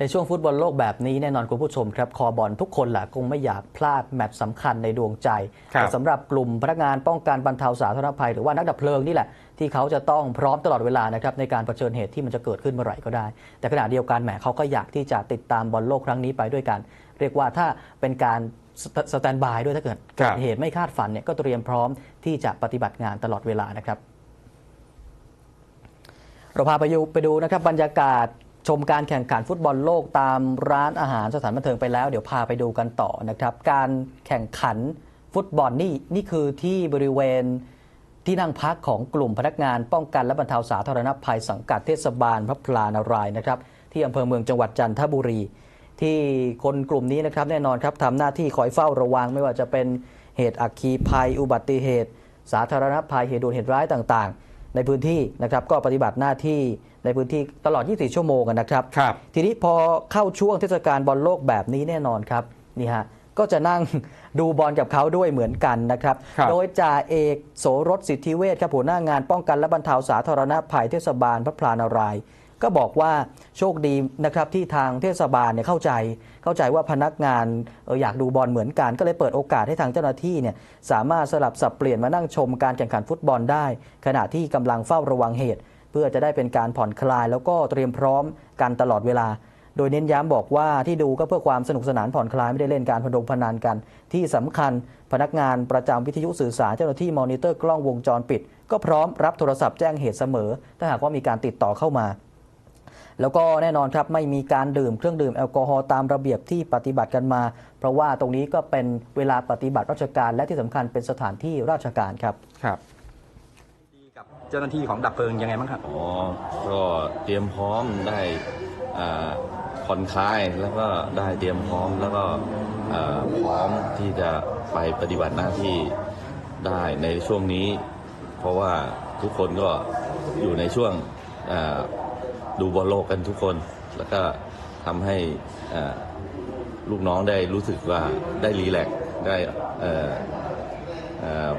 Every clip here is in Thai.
ในช่วงฟุตบอลโลกแบบนี้แน่นอนคุณผู้ชมครับคอบอลทุกคนแหละคงไม่อยากพลาดแมตช์สำคัญในดวงใจครับแต่สำหรับกลุ่มพนักงานป้องกันบรรเทาสาธารณภัย หรือว่านักดับเพลิงนี่แหละ ที่เขาจะต้องพร้อมตลอดเวลานะครับในการเผชิญเหตุที่มันจะเกิดขึ้นเมื่อไหร่ก็ได้ แต่ขณะเดียวกันแหมเขาก็อยากที่จะติดตามบอลโลกครั้งนี้ไปด้วยกัน เรียกว่าถ้าเป็นการสแตสแตนบายด้วยถ้าเกิดครัเกิบดเหตุไม่คาดฝันเนี่ยก็เตรียมพร้อมที่จะปฏิบัติงานตลอดเวลานะครับเราพาไปดูไปดูนะครับบรรยากาศ ชมการแข่งขันฟุตบอลโลกตามร้านอาหารสถานบันเทิงไปแล้ว เดี๋ยวพาไปดูกันต่อนะครับ การแข่งขันฟุตบอลนี่นี่คือที่บริเวณที่นั่งพักของกลุ่มพนักงานป้องกันและบรรเทาสาธารณภัยสังกัดเทศบาลพระพลานารายนะครับ ที่อำเภอเมืองจังหวัดจันทบุรี ที่คนกลุ่มนี้นะครับแน่นอนครับทำหน้าที่คอยเฝ้าระวัง ไม่ว่าจะเป็นเหตุอัคคีภัย อุบัติเหตุ สาธารณภัยเหตุด่วนเหตุร้ายต่าง ๆ ในพื้นที่นะครับก็ปฏิบัติหน้าที่ ในพื้นที่ตลอด 24 ชั่วโมงนะครับครับ ทีนี้พอเข้าช่วงเทศกาลบอลโลกแบบนี้แน่นอนครับนี่ฮะก็จะนั่งดูบอลกับเขาด้วยเหมือนกันนะครับครับโดยจ่าเอกโสรสสิทธิเวชครับหัวหน้างานป้องกันและบรรเทาสาธารณภัยเทศบาลพระพลานารายณ์ก็บอกว่าโชคดีนะครับที่ทางเทศบาลเนี่ยเข้าใจ เข้าใจว่าพนักงานเอออยากดูบอลเหมือนกัน ก็เลยเปิดโอกาสให้ทางเจ้าหน้าที่เนี่ยสามารถสลับสับเปลี่ยนมานั่งชมการแข่งขันฟุตบอลได้ ขณะที่กำลังเฝ้าระวังเหตุเพื่อจะได้เป็นการผ่อนคลาย แล้วก็เตรียมพร้อมกันตลอดเวลา โดยเน้นย้ำบอกว่าที่ดูก็เพื่อความสนุกสนานผ่อนคลายไม่ได้เล่นการพนงพนันกัน ที่สำคัญพนักงานประจำวิทยุสื่อสารเจ้าหน้าที่มอนิเตอร์กล้องวงจรปิด ก็พร้อมรับโทรศัพท์แจ้งเหตุเสมอ ถ้าหากว่ามีการติดต่อเข้ามาแล้วก็แน่นอนครับไม่มีการดื่มเครื่องดื่มแอลกอฮอล์ตามระเบียบที่ปฏิบัติกันมา เพราะว่าตรงนี้ก็เป็นเวลาปฏิบัติราชการและที่สำคัญเป็นสถานที่ราชการครับครับ กับเจ้าหน้าที่ของดับเพลิงยังไงบ้างครับอ๋อก็เตรียมพร้อมได้ผ่อนคลายแล้วก็ได้เตรียมพร้อมแล้วก็พร้อมที่จะไปปฏิบัติหน้าที่ได้ในช่วงนี้ เพราะว่าทุกคนก็อยู่ในช่วงดูบอลโลกกันทุกคน แล้วก็ทำให้ลูกน้องได้รู้สึกว่าได้รีแลกได้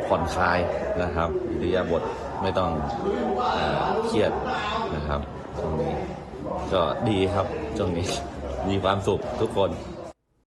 ผ่อนคลายนะครับอิริยาบถไม่ต้องเอเครียดนะครับตรงนี้ก็ดีครับช่วงนี้มีความสุขทุกคน